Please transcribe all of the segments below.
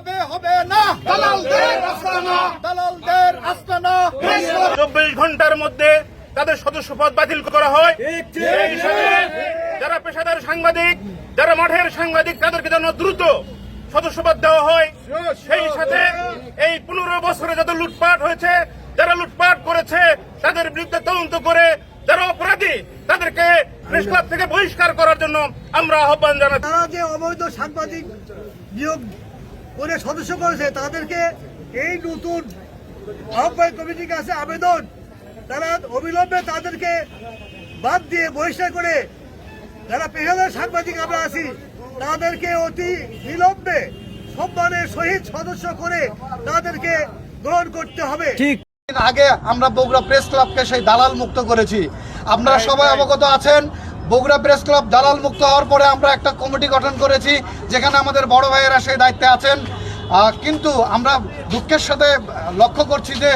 হবে হবে না। দালালদের আস্তানা। দালালদের আস্তানা। চব্বিশ ঘণ্টার মধ্যে তাদের সদস্য পদ বাতিল করা হয়। যারা পেশাদার সাংবাদিক যারা মাঠের সাংবাদিক তাদেরকে যেন দ্রুত সদস্যপদ দেওয়া হয় সেই সাথে এই পনেরো বছরে যত লুটপাট হয়েছে যারা লুটপাট করেছে তাদের বিরুদ্ধে তদন্ত করে যারা অপরাধী তাদেরকে প্রেস থেকে বহিষ্কার করার জন্য আমরা আহ্বান জানাচ্ছি। তারা যে অবৈধ সাংবাদিক নিয়োগ করে সদস্য করেছে। তাদেরকে এই নতুন আহ্বায়ক কমিটির কাছে আবেদন। তারা অবিলম্বে তাদেরকে বাদ দিয়ে বহিষ্কার করে যারা পেশাদার সাংবাদিক আমরা আছি তাদেরকে অতি বিলম্বে সম্মানের সহিত সদস্য করে তাদেরকে গ্রহণ করতে হবে। দিন আগে আমরা বগুড়া প্রেস ক্লাবকে সেই দালাল মুক্ত করেছি। আপনারা সবাই অবগত আছেন বগুড়া প্রেস ক্লাব দালাল মুক্ত হওয়ার পরে আমরা একটা কমিটি গঠন করেছি, যেখানে আমাদের বড় ভাইয়েরা সেই দায়িত্বে আছেন। কিন্তু আমরা দুঃখের সাথে লক্ষ্য করছি যে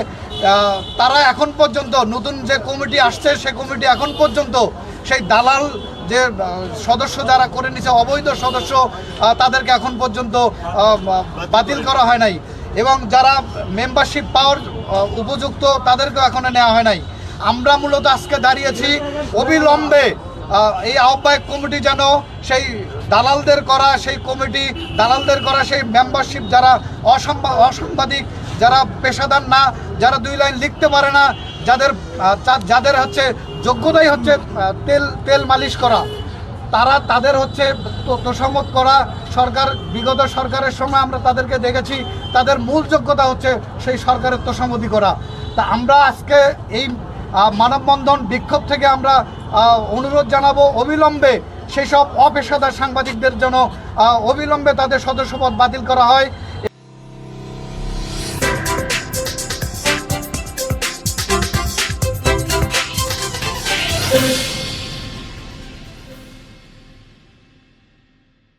তারা এখন পর্যন্ত নতুন যে কমিটি আসছে, সে কমিটি এখন পর্যন্ত সেই দালাল যে সদস্য যারা করে নিছে, অবৈধ সদস্য তাদেরকে এখন পর্যন্ত বাতিল করা হয় নাই। এবং যারা মেম্বারশিপ পাওয়ার উপযুক্ত, তাদেরকেও এখনও নেওয়া হয় নাই। আমরা মূলত আজকে দাঁড়িয়েছি অবিলম্বে এই আহ্বায়ক কমিটি যেন সেই দালালদের করা, সেই কমিটি দালালদের করা, সেই মেম্বারশিপ যারা অসাংবাদিক, যারা পেশাদার না, যারা দুই লাইন লিখতে পারে না, যাদের যাদের হচ্ছে যোগ্যতাই হচ্ছে তেল তেল মালিশ করা, তারা তাদের হচ্ছে তোষামত করা, সরকার, বিগত সরকারের সময় আমরা তাদেরকে দেখেছি, তাদের মূল যোগ্যতা হচ্ছে সেই সরকারের তোষামতি করা। তা আমরা আজকে এই মানববন্ধন বিক্ষোভ থেকে আমরা অনুরোধ জানাব অবিলম্বে সেসব অপেশাদার সাংবাদিকদের জন্য অবিলম্বে তাদের সদস্যপদ বাতিল করা হয়।